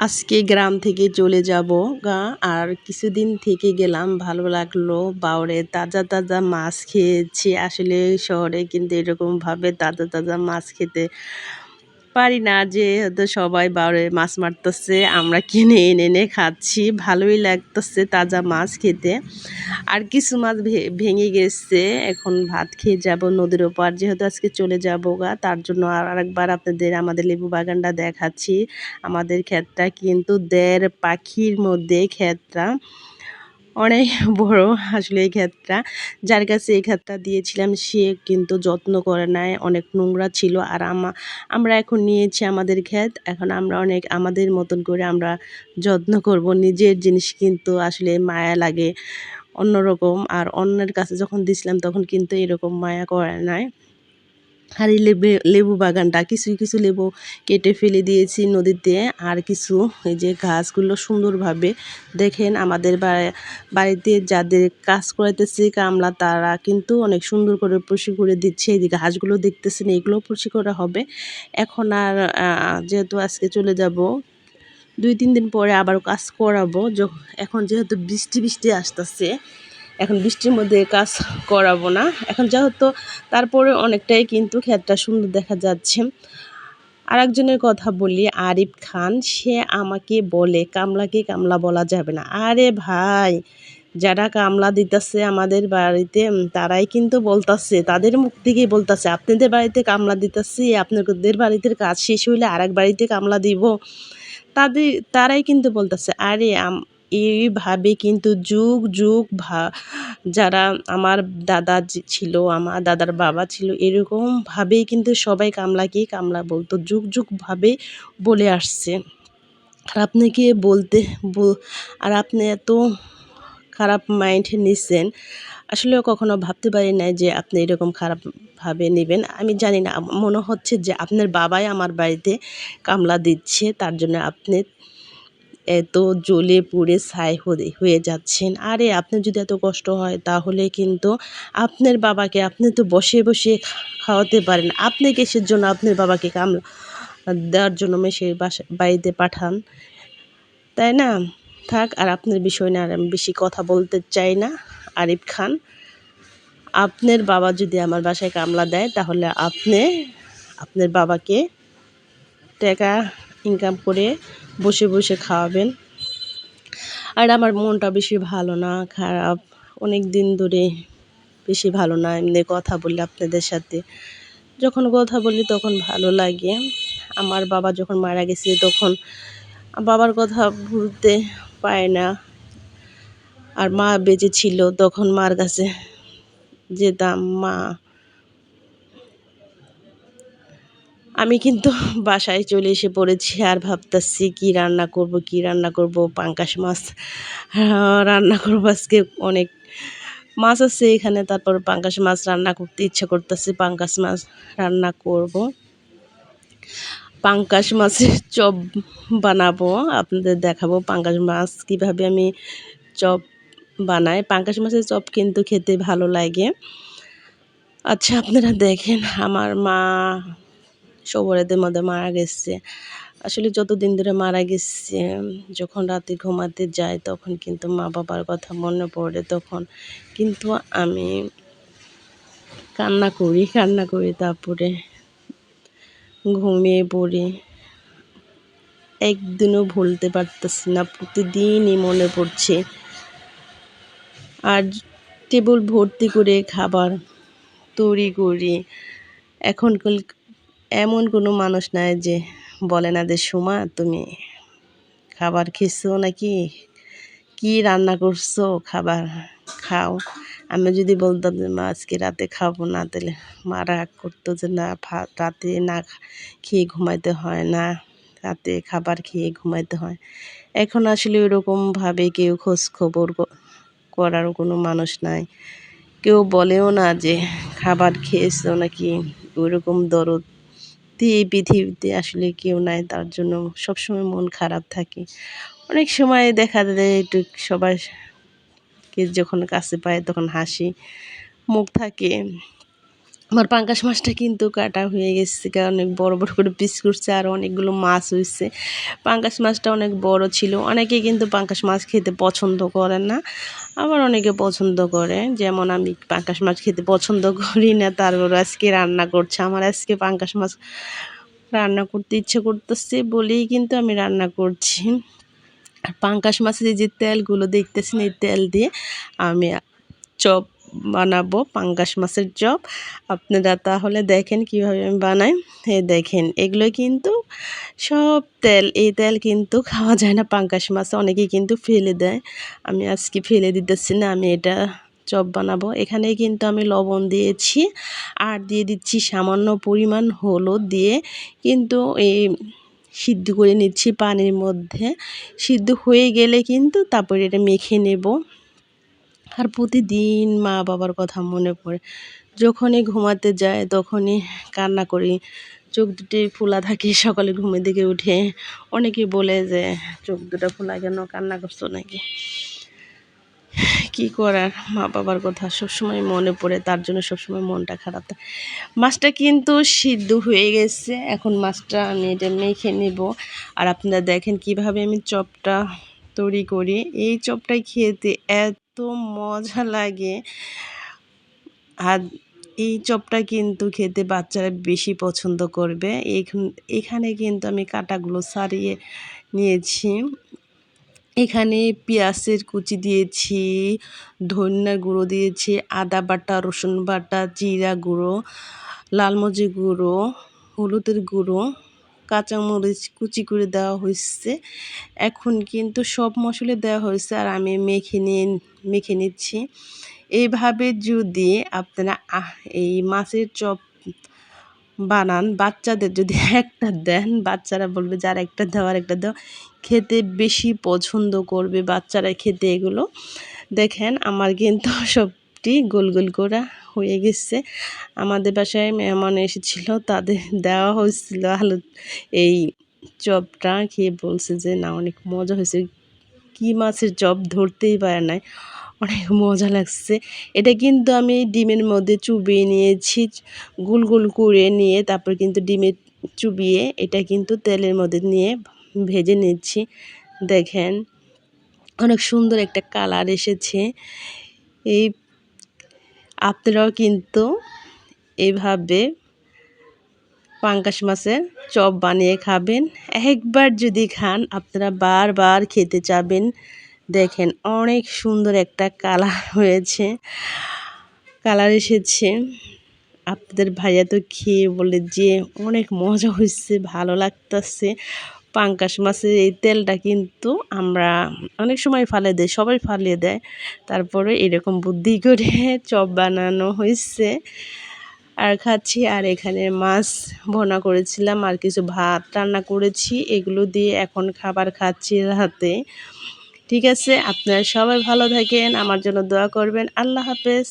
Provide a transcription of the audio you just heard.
আজকে গ্রাম থেকে চলে যাব গা। আর কিছুদিন থেকে গেলাম, ভালো লাগল। বাউরে তাজা তাজা মাছ খেয়েছি। আসলে শহরে কিন্তু এরকমভাবে তাজা তাজা মাছ খেতে পারি না যে হয়তো সবাই বাউরে মাছ মারতেছে, আমরা কিনে এনে এনে খাচ্ছি, ভালোই লাগতেছে তাজা মাছ খেতে। আর কিছু মাছ ভেঙে গেছে, এখন ভাত খেয়ে যাব নদীর ওপার, যেহেতু আজকে চলে যাব গা, তার জন্য আর আরেকবার আপনাদের আমাদের লেবু বাগানটা দেখাচ্ছি। আমাদের ক্ষেতটা কিন্তু দেড় পাখির মধ্যে ক্ষেতটা। অনেক বড় আসলে এই ক্ষেতটা। যার কাছে এই ক্ষেতটা দিয়েছিলাম, সে কিন্তু যত্ন করে নেয়, অনেক নোংরা ছিল। আর আমা, আমরা এখন নিয়েছি আমাদের ক্ষেত। এখন আমরা অনেক আমাদের মতন করে আমরা যত্ন করব। নিজের জিনিস কিন্তু আসলে মায়া লাগে অন্যরকম। আর অন্যের কাছে যখন দিছিলাম, তখন কিন্তু এরকম মায়া করে নাই। আর এই লেবু লেবু বাগানটা কিছু কিছু লেবু কেটে ফেলে দিয়েছি নদীতে। আর কিছু এই যে গাছগুলো সুন্দরভাবে দেখেন আমাদের বাড়িতে যাদের কাজ করাইতেছে কামলা, তারা কিন্তু অনেক সুন্দর করে পরিষ্কার করে দিচ্ছে। এই যে গাছগুলো দেখতেছেন, এগুলো পরিষ্কার করা হবে। এখন আর যেহেতু আজকে চলে যাব, দুই তিন দিন পরে আবার কাজ করাবো। এখন যেহেতু বৃষ্টি বৃষ্টি আসতেছে এখন বৃষ্টির মধ্যে কাজ করাবো না। এখন যেহেতু তারপরে অনেকটাই কিন্তু ক্ষেতটা সুন্দর দেখা যাচ্ছে। আরেকজনের কথা বলি, আরিফ খান, সে আমাকে বলে, কামলাকে কামলা বলা যাবে না। আরে ভাই, যারা কামলা দিতেছে আমাদের বাড়িতে তারাই কিন্তু বলতাছে, তাদের মুখ থেকেই বলতাছে, আপনাদের বাড়িতে কামলা দিতেছি, আপনাদের বাড়িতে কাজ শেষ হইলে আর এক বাড়িতে কামলা দিব। তাদের, তারাই কিন্তু বলতেছে, আরে এইভাবে কিন্তু যুগ যুগ ভা, যারা আমার দাদা ছিল, আমার দাদার বাবা ছিল এরকমভাবেই কিন্তু সবাই কামলাকেই কামলা বলতো, যুগ যুগভাবে বলে আসছে। আর আপনাকে বলতে আর আপনি এত খারাপ মাইন্ড নিচ্ছেন আসলে কখনো ভাবতে পারি না যে আপনি এরকম খারাপভাবে নেবেন। আমি জানি না, মনে হচ্ছে যে আপনার বাবাই আমার বাড়িতে কামলা দিচ্ছে, তার জন্য আপনি এত জ্বলে পুড়ে ছাই হয়ে যাচ্ছেন। আরে, আপনার যদি এত কষ্ট হয়, তাহলে কিন্তু আপনার বাবাকে আপনি তো বসে বসে খাওয়াতে পারেন। আপনি কিসের জন্য আপনার বাবাকে কামলা দেওয়ার জন্য মেসের বাসা, বাড়িতে পাঠান? তাই না? থাক, আর আপনার বিষয় না আর আমি বেশি কথা বলতে চাই না, আরিফ খান। আপনার বাবা যদি আমার বাসায় কামলা দেয়, তাহলে আপনি, আপনার বাবাকে টাকা ইনকাম করে বসে বসে খাওয়াবেন। আর আমার মনটা বেশি ভালো না, খারাপ। অনেক দিন ধরে বেশি ভালো না, এমনি কথা বলি আপনাদের সাথে। যখন কথা বলি তখন ভালো লাগে। আমার বাবা যখন মারা গেছে তখন বাবার কথা ভুলতে পায় না। আর মা বেঁচে ছিল তখন মার কাছে যেতাম, মা আমি কিন্তু বাসায় চলে এসে পড়েছি আর ভাবতেছি কি রান্না করব, কি রান্না করব, পাঙ্কাশ মাছ রান্না করব আজকে অনেক মাছ আছে এখানে, তারপর পাঙ্কাশ মাছ রান্না করতে ইচ্ছা করতেছে, পাঙ্কাশ মাছ রান্না করব। পাঙ্কাশ মাছের চপ বানাবো, আপনাদের দেখাবো পাঙ্কাশ মাছ কীভাবে আমি চপ বানাই। পাঙ্কাশ মাছের চপ কিন্তু খেতে ভালো লাগে। আচ্ছা আপনারা দেখেন, আমার মা সবরেদের মধ্যে মারা গেছে। আসলে যতদিন ধরে মারা গেছে, যখন রাতে ঘুমাতে যায়, তখন কিন্তু মা বাবার কথা মনে পড়ে, তখন কিন্তু আমি কান্না করি কান্না করি, তারপরে ঘুমিয়ে পড়ি। একদিনও ভুলতে পারতেছি না, প্রতিদিনই মনে পড়ছে। আর টেবিল ভর্তি করে খাবার তৈরি করি। এখন এমন কোনো মানুষ নাই যে বলে না যে, সুমা, তুমি খাবার খেয়েছো নাকি? কি রান্না করছ? খাবার খাও। আমি যদি বলতাম যে, মা, আজকে রাতে খাব না। তাহলে মা রাগ করতো যে, না রাতে না খেয়ে ঘুমাইতে হয় না। রাতে খাবার খেয়ে ঘুমাইতে হয়। এখন আসলে ওইরকমভাবে কেউ খোঁজ খবর করার কোনো মানুষ নাই। কেউ বলেও না যে, খাবার খেয়েছো নাকি? ওরকম দরদ এই পৃথিবীতে আসলে কেউ নাই, তার জন্য সবসময় মন খারাপ থাকে। অনেক সময় দেখা যায় একটু সবাইকে যখন কাছে পায় তখন হাসি, মুখ থাকে। আমার পাঙ্কাশ মাছটা কিন্তু কাটা হয়ে গেছে, কারণ অনেক বড় বড় করে পিস করছে, আর অনেকগুলো মাছ হয়েছে পাঙ্কাশ মাছটা অনেক বড় ছিল। অনেকে কিন্তু পাঙ্কাশ মাছ খেতে পছন্দ করে না, আবার অনেকে পছন্দ করে। যেমন আমি পাঙ্কাশ মাছ খেতে পছন্দ করি না তারপর আজকে রান্না করছে। আমার আজকে পাঙ্কাশ মাছ রান্না করতে ইচ্ছে করতেছে বলেই কিন্তু আমি রান্না করছি। আর পাঙ্কাশ মাছের যে তেলগুলো দেখতেছেন, এই তেল দিয়ে আমি চপ বানাবো, পাঙ্গাস মাছের চপ। আপনারা তাহলে দেখেন কীভাবে আমি বানাই। এ দেখেন এগুলো কিন্তু সব তেল, এই তেল কিন্তু খাওয়া যায় না পাঙ্গাস মাছ, অনেকেই কিন্তু ফেলে দেয়। আমি আজকে ফেলে দিতেছি না, আমি এটা চপ বানাবো। এখানে কিন্তু আমি লবণ দিয়েছি, আর দিয়ে দিচ্ছি সামান্য পরিমাণ হলুদ দিয়ে কিন্তু এই সিদ্ধ করে নিচ্ছি পানির মধ্যে। সিদ্ধ হয়ে গেলে কিন্তু তারপরে এটা মেখে নেব। আর প্রতিদিন মা বাবার কথা মনে পড়ে। যখনই ঘুমাতে যায়, তখনই কান্না করি। চোখ দুটি ফোলা থাকে, সকালে ঘুমের দিকে উঠে অনেকে বলে যে, চোখ দুটো ফোলা কেন, কান্না করছ নাকি? কি করার? মা বাবার কথা সবসময় মনে পড়ে, তার জন্য সবসময় মনটা খারাপ থাকে। মাছটা কিন্তু সিদ্ধ হয়ে গেছে। এখন মাছটা আমি এটা মেখে নেব। আর আপনারা দেখেন কীভাবে আমি চপটা তৈরি করি। এই চপটাই খেতে এত মজা লাগে। আর এই চপটা কিন্তু খেতে বাচ্চারা বেশি পছন্দ করবে। এখানে কিন্তু আমি কাটাগুলো সারিয়ে নিয়েছি। এখানে পেঁয়াজের কুচি দিয়েছি, ধনিয়া গুঁড়ো দিয়েছি, আদা বাটা, রসুন বাটা, জিরা গুঁড়ো, লাল মরিচ গুঁড়ো, হলুদের গুঁড়ো কাঁচামরিচ কুচি করে দেওয়া হয়েছে এখন কিন্তু সব মশলা দেওয়া হয়েছে আর আমি মেখে নিয়ে, মেখে নিচ্ছি। এইভাবে যদি আপনারা এই মাছের চপ বানান, বাচ্চাদের যদি একটা দেন, বাচ্চারা বলবে যার একটা দেওয়ার একটা দেওয়া খেতে বেশি পছন্দ করবে বাচ্চারা খেতে এগুলো। দেখেন আমার কিন্তু সবটি গোল গোল করা হয়ে গেছে। আমাদের বাসায় মেহমান এসেছিল, তাদের দেওয়া হয়েছিল আলু। এই চপটা খেয়ে বলছে যে, না, অনেক মজা হয়েছে। কী মাছের চপ ধরতেই পারে নাই। অনেক মজা লাগছে। এটা কিন্তু আমি ডিমের মধ্যে চুবিয়ে নিয়েছি, গুল গুল করে নিয়ে তারপর কিন্তু ডিমে চুবিয়ে এটা কিন্তু তেলের মধ্যে নিয়ে ভেজে নিচ্ছি। দেখেন, অনেক সুন্দর একটা কালার এসেছে। এই আপনারাও কিন্তু এইভাবে পাঙ্কাশ মাছের চপ বানিয়ে খাবেন। একবার যদি খান, আপনারা বারবার খেতে চাবেন দেখেন অনেক সুন্দর একটা কালার হয়েছে। কালার এসেছে। আপনাদের ভাইয়া তো খেয়ে বলে যে, অনেক মজা হয়েছে, ভালো লাগতেছে। পাঙ্কাশ মাছের এই তেলটা কিন্তু আমরা অনেক সময় ফালে দেয় সবাই ফালিয়ে দেয়। তারপরে এরকম বুদ্ধি করে চপ বানানো হয়েছে আর খাচ্ছি, আর এখানে মাছ ভোনা করেছিলাম, আর কিছু ভাত রান্না করেছি। এগুলো দিয়ে এখন খাবার খাচ্ছি রাতে। ঠিক আছে, আপনারা সবাই ভালো থাকেন, আমার জন্য দোয়া করবেন। আল্লাহ হাফেজ।